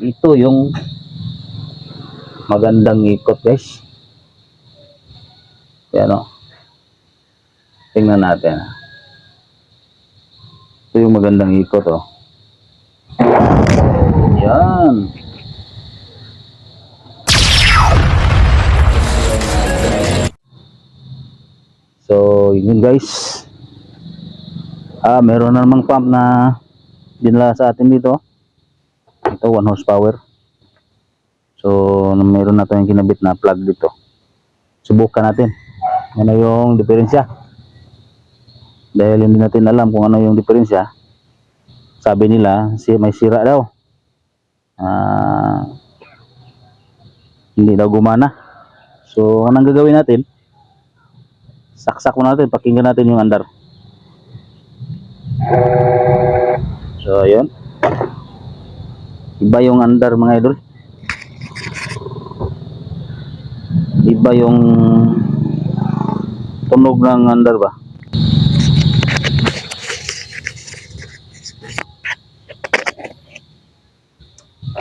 ito yung magandang ikot guys. Yan o tingnan natin. Ito yung magandang ikot oh. Yan. So yun guys. Ah meron na namang pump na dinala sa atin dito ito 1 horsepower. So meron na tayong kinabit na plug dito subukan natin ano yung diferensya. Dahil hindi natin alam kung ano yung diferensya sabi nila may sira daw. Ah, hindi daw gumana. So anong gagawin natin? Saksak mo natin pakinggan natin yung andar. So ayun iba yung andar mga idol. Iba yung tunog ng andar ba?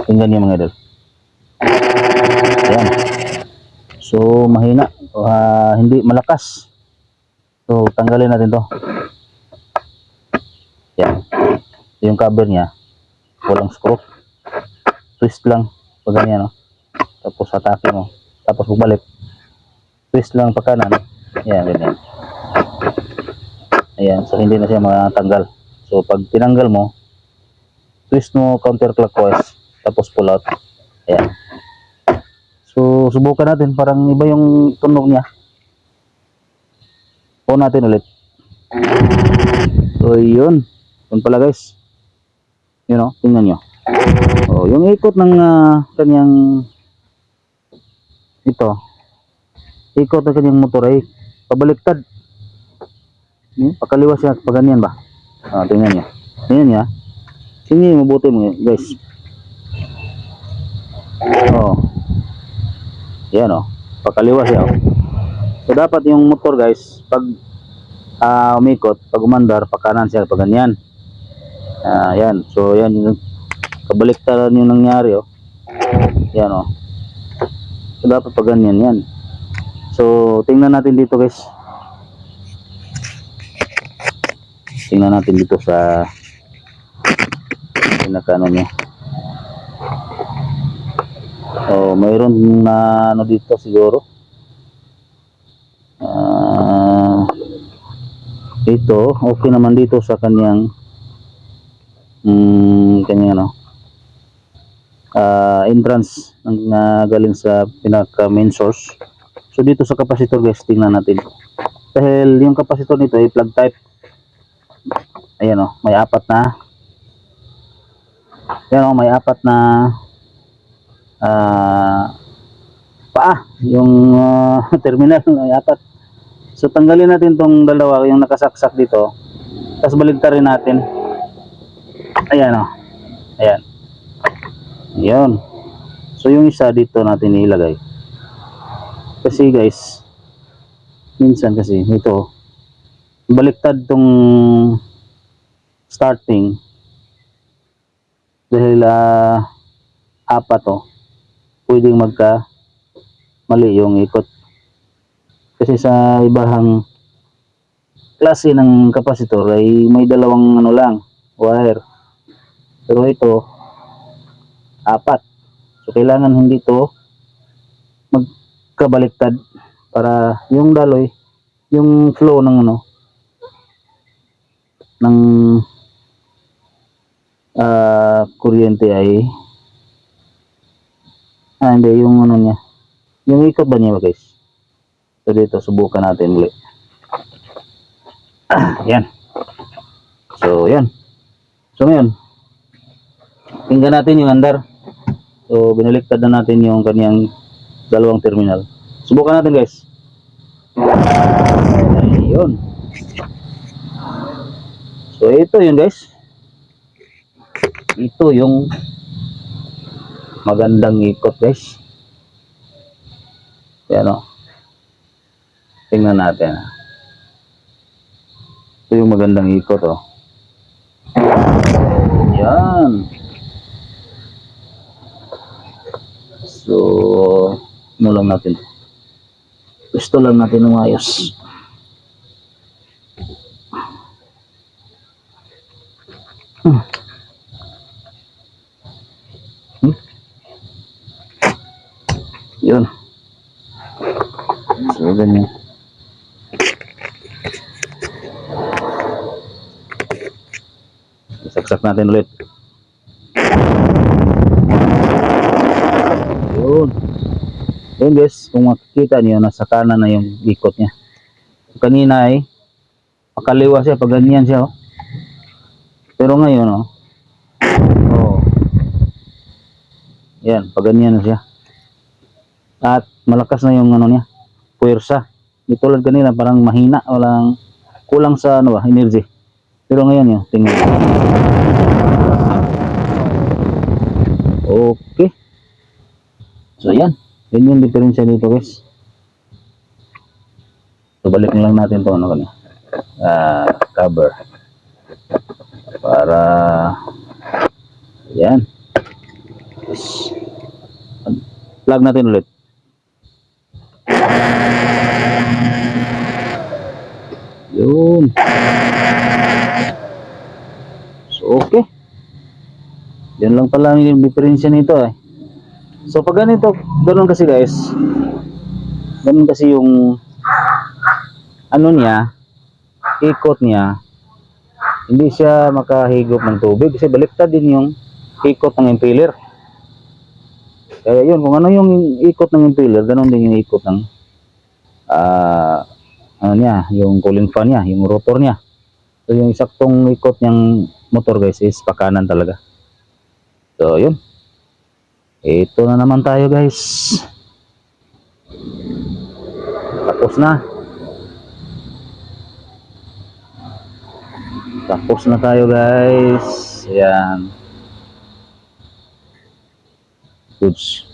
Tingnan niyo mga idol. Ayan. So mahina. Ah, hindi malakas. So tanggalin natin to. Yan yung cover niya walang screw twist lang. Pag ganyan no? tapos atake mo. Tapos bumalik twist lang pa kanan. Yan ganyan. Ayan so hindi na siya matanggal. So pag tinanggal mo twist mo counterclockwise. Tapos pull out. Ayan. So subukan natin. Parang iba yung tunog niya. On natin ulit. So yun. Yun pala guys. Yun o tingnan nyo oh, yung ikot ng ah, kanyang ito ikot ng kanyang motor ay pabaliktad hmm? pakaliwa siya pag ganyan ba ah, tingnan nyo tingnan ah. tingnan nyo mabuti mo guys oh yan oh pakaliwa siya oh. so dapat yung motor guys pag ah, umikot pag umandar pakanan siya pag ganyan Ah, yan. So, yan yung kabaliktaran yung nangyari, oh. Yan, oh. So, dapat pag ganyan, yan. So, tingnan natin dito, guys. Tingnan natin dito sa pinaka ano niya. Oh, mayroon na ano dito siguro. Ah, ito, okay naman dito sa kanyang mm, kanya ano ah, entrance ng na galing sa pinaka main source. So dito sa capacitor guys tingnan natin. Dahil yung capacitor nito ay plug type. Ayan o may apat na. Ayan o may apat na ah paa. Yung ah, terminal may apat. So tanggalin natin tong dalawa yung nakasaksak dito. Tapos baligtarin natin. Ayan o. Ayan. Ayan. So yung isa dito natin ilagay. Kasi guys, minsan kasi ito, baliktad tong starting dahil ah, apat to pwedeng magka mali yung ikot kasi sa ibang klase ng kapasitor ay may dalawang ano lang wire pero ito, apat. So, kailangan hindi to magkabaliktad para yung daloy, yung flow ng ano, ng ah kuryente ay ah hindi yung ano niya yung ikot ba niya guys so dito subukan natin ulit yan so yan so ngayon tingnan natin yung andar. So, binaliktad na natin yung kanyang dalawang terminal. Subukan natin guys. Ayun. So, ito yun guys. Ito yung magandang ikot guys. Yan o. Tingnan natin. Ito yung magandang ikot o. Yan. So, ano lang natin. Gusto lang natin ng ayos. Hmm. Yun. So, ganyan. Saksak natin ulit. Yun. Guys, kung makikita niyo, nasa kanan na yung ikot niya. Kanina ay, pakaliwa siya, pag ganyan siya oh. Pero ngayon oh, oh. Yan, pag na siya. At malakas na yung ano niya, puwersa. Di tulad kanina, parang mahina, walang kulang sa ano ba, energy. Pero ngayon yun, tingnan. Okay. So yan. Yung diferensya dito guys. So balik lang natin to ano kanina. Ah, cover. Para yan. Plug natin ulit. Yun. So okay. Yan lang pala yung diferensya nito eh. So pag ganito, ganun kasi guys. Ganun kasi yung ano niya, ikot niya. Hindi siya makahigop ng tubig kasi baliktad din yung ikot ng impeller. Kaya yun, kung ano yung ikot ng impeller, ganun din yung ikot ng ah ano niya, yung cooling fan niya, yung rotor niya. So yung isaktong ikot niyang motor guys is pakanan talaga. So yun. Ito na naman tayo guys. Tapos na. Tapos na tayo guys. Ayan. Goods.